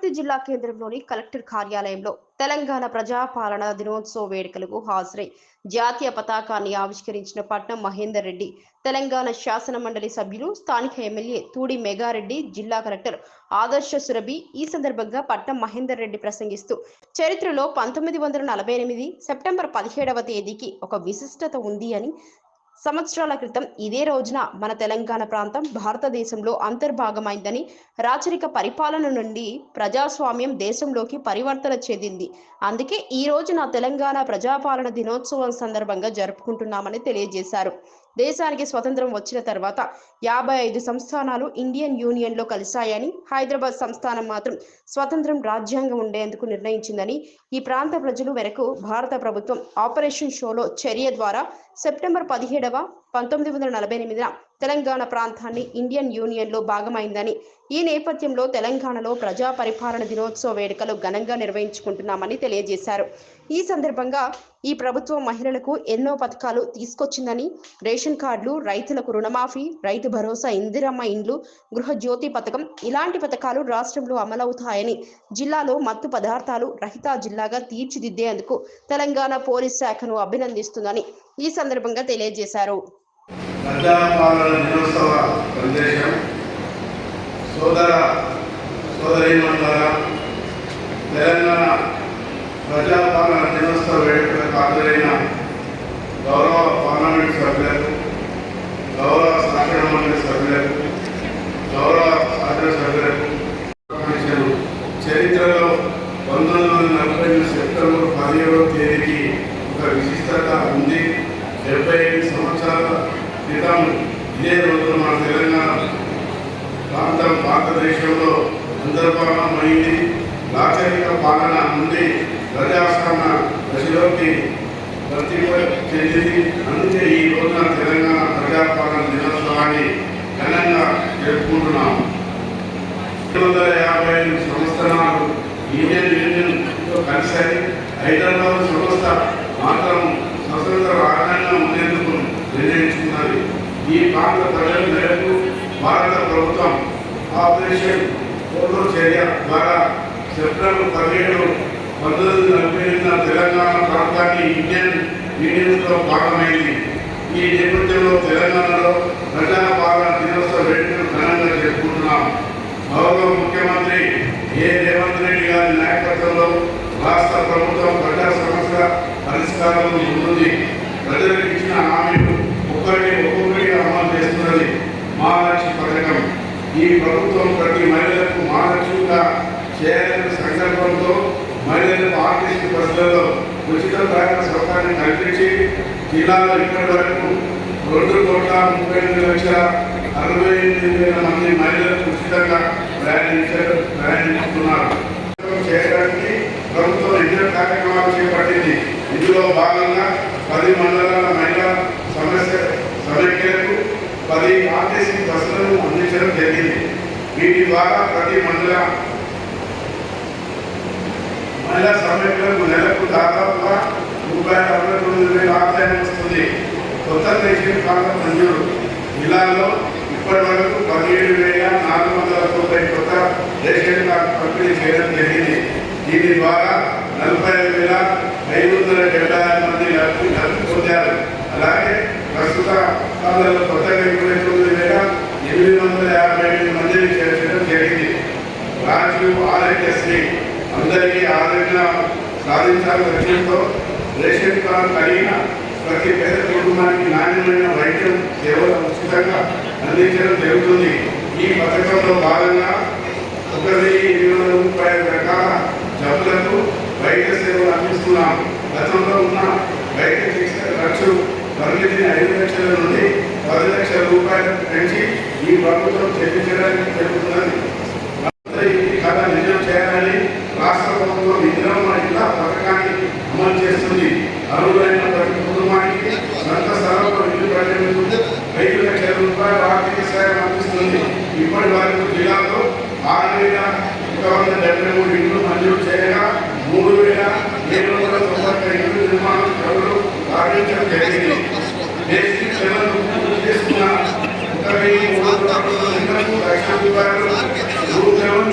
వనపర్తి జిల్లా కేంద్రంలోని కలెక్టర్ కార్యాలయంలో తెలంగాణ ప్రజాపాలన దినోత్సవ వేడుకలకు హాజరై జాతీయ పతాకాన్ని ఆవిష్కరించిన పట్నం మహేందర్ రెడ్డి తెలంగాణ శాసన మండలి సభ్యులు స్థానిక ఎమ్మెల్యే తూడి మెగారెడ్డి జిల్లా కలెక్టర్ ఆదర్శ సురభి ఈ సందర్భంగా పట్నం మహేందర్ రెడ్డి ప్రసంగిస్తూ చరిత్రలో పంతొమ్మిది వందల నలభై ఎనిమిది సెప్టెంబర్ పదిహేడవ తేదీకి ఒక విశిష్టత ఉంది అని సంవత్సరాల క్రితం ఇదే రోజున మన తెలంగాణ ప్రాంతం భారతదేశంలో అంతర్భాగమైందని రాచరిక పరిపాలన నుండి ప్రజాస్వామ్యం దేశంలోకి పరివర్తన చెందింది. అందుకే ఈ రోజున తెలంగాణ ప్రజాపాలన దినోత్సవం సందర్భంగా జరుపుకుంటున్నామని తెలియజేశారు. దేశానికి స్వతంత్రం వచ్చిన తర్వాత యాభై ఐదు సంస్థానాలు ఇండియన్ యూనియన్లో కలిశాయని హైదరాబాద్ సంస్థానం మాత్రం స్వతంత్రం రాజ్యాంగం ఉండేందుకు నిర్ణయించిందని ఈ ప్రాంత ప్రజలు మేరకు భారత ప్రభుత్వం ఆపరేషన్ షోలో చర్య ద్వారా సెప్టెంబర్ పదిహేడవ పంతొమ్మిది వందల నలభై ఎనిమిదిన తెలంగాణ ప్రాంతాన్ని ఇండియన్ యూనియన్లో భాగమైందని ఈ నేపథ్యంలో తెలంగాణలో ప్రజా పరిపాలన దినోత్సవ వేడుకలు ఘనంగా నిర్వహించుకుంటున్నామని తెలియజేశారు. ఈ సందర్భంగా ఈ ప్రభుత్వం మహిళలకు ఎన్నో పథకాలు తీసుకొచ్చిందని రేషన్ కార్డులు రైతులకు రుణమాఫీ రైతు భరోసా ఇందిరమ్మ ఇండ్లు గృహజ్యోతి పథకం ఇలాంటి పథకాలు రాష్ట్రంలో అమలవుతాయని జిల్లాలో మత్తు పదార్థాలు రహిత జిల్లాగా తీర్చిదిద్దేందుకు తెలంగాణ పోలీస్ శాఖను అభినందిస్తుందని ఈ సందర్భంగా తెలియజేశారు. ప్రజాపాలన దినోత్సవ సందేశం సోదర సోదరీమణులారా తెలంగాణ ప్రజాపాలన దినోత్సవ వేడుకలకు హాజరైన గౌరవ పార్లమెంట్ సభ్యులకు గౌరవ శాసన మండలి సభ్యులకు గౌరవ శాసన సభ్యులకు చరిత్రలో పంతొమ్మిది వందల నలభై ఎనిమిది సెప్టెంబర్ పదిహేడవ తేదీకి ఒక విశిష్టత ఉంది. డెబ్బై ఐదు సంవత్సరాల క్రితం ఇదే రోజున మన తెలంగాణ ప్రాంతం భారతదేశంలో అంతర్భాగమైంది రాచరిక పాలన నుండి ప్రజాస్వామ్య దశలోకి ప్రతిభ చెందింది అందుకే ఈ రోజున తెలంగాణ ప్రజాపాలన దినోత్సవాన్ని ఘనంగా జరుపుకుంటున్నాం. రెండు వందల యాభై ఐదు సంవత్సరాలు ఇండియన్ యూనియన్తో కలిశాయి. హైదరాబాద్ సంస్థ మాత్రం స్వతంత్ర రాజ్యాంగం ఉండేందుకు నిర్ణయించుకున్నది ఈ ప్రాంత ప్రజల మేరకు భారత ప్రభుత్వం ఆపరేషన్ పోలో చర్య ద్వారా సెప్టెంబర్ పదిహేడు పంతొమ్మిది నలభై ఎనిమిదిన తెలంగాణ ప్రాంతాన్ని ఇండియన్ యూనియన్తో భాగమైంది. ఈ నేపథ్యంలో తెలంగాణలో ప్రజాపాలన దినోత్సవ వేడుకలు ఘనంగా జరుపుకుంటున్నాం. గౌరవ ముఖ్యమంత్రి ఏ రేవంత్ రెడ్డి గారి నాయకత్వంలో రాష్ట్ర ప్రభుత్వం ప్రజా సమస్యల పరిష్కారంలో ముందుంది. ప్రజలకు ఇచ్చిన హామీలు ఒక్కటి ఒక్కొక్కటిగా అమలు చేస్తున్నది. మా ఈ ప్రభుత్వం ప్రతి మహిళలకు మానసికంగా చేయాలనే సంకల్పంతో మహిళలకు ఆర్టీసీ బస్సులలో ఉచిత ప్రయాణ సౌకర్యం కల్పించి జిల్లాలో ఇప్పటి వరకు రెండు కోట్ల ముప్పై ఎనిమిది లక్షల అరవై ఎనిమిది వేల మంది మహిళలకు ఉచితంగా పది ఆర్టీసీ బస్సులను అందించడం జరిగింది. వీటి ద్వారా ప్రతి మండల మహిళా సమైక్యులకు నెలకు దాదాపుగా రూపాయల అరవై తొమ్మిది వేల ఆదాయం వస్తుంది. కొత్త రేషన్ కార్డు మంజూరు. జిల్లాలో ఇప్పటి వరకు పదిహేడు వేల నాలుగు వందల తొంభై కొత్త రేషన్ కార్డు పంపిణీ చేయడం జరిగింది. దీని ద్వారా నలభై వేల ఐదు వందల డెబ్బై ఆరు మంది లబ్ధి లబ్ధి పొందారు అలాగే అందులో కొత్తగా ఇరవై తొమ్మిది వేల ఎనిమిది వందల యాభై ఎనిమిది మందిని చేర్చడం జరిగింది. రాజీవ్ ఆరోగ్యశ్రీ అందరికీ ఆరోగ్యం సాధించాలని లక్ష్యంతో రేషన్ కార్డు కలిగిన ప్రతి పేద కుటుంబానికి నాణ్యమైన వైద్యం సేవలు ఉచితంగా అందించడం జరుగుతుంది. ఈ పథకంలో భాగంగా ఒక వెయ్యి ఇరవై ముప్పై ఐదు రకాల జబ్బులకు వైద్య సేవలు అందిస్తున్నాం. పెంచి ఈ ప్రభుత్వం చేయించడానికి జరుగుతున్నది. కథ నిజం చేయాలని రాష్ట్ర ప్రభుత్వం ఇందిరం ఇట్లా పథకాన్ని అమలు చేస్తుంది. అరువులైన ప్రతి కుటుంబానికి సొంత స్థలంలో ఇల్లు కట్టేందుకు ఐదు లక్షల రూపాయల ఆర్థిక సాయం అందిస్తుంది. ఇప్పటి వరకు జిల్లాలో ఆరు వేల ఒక వందల డెబ్బై మూడు ఇండ్లు మంజూరు చేయగా మూడు వేల ఏడు వందల తొంభై ఇండ్లు నిర్మాణం ప్రభుత్వం ప్రారంభించడం జరిగింది. করার গুরু যেমন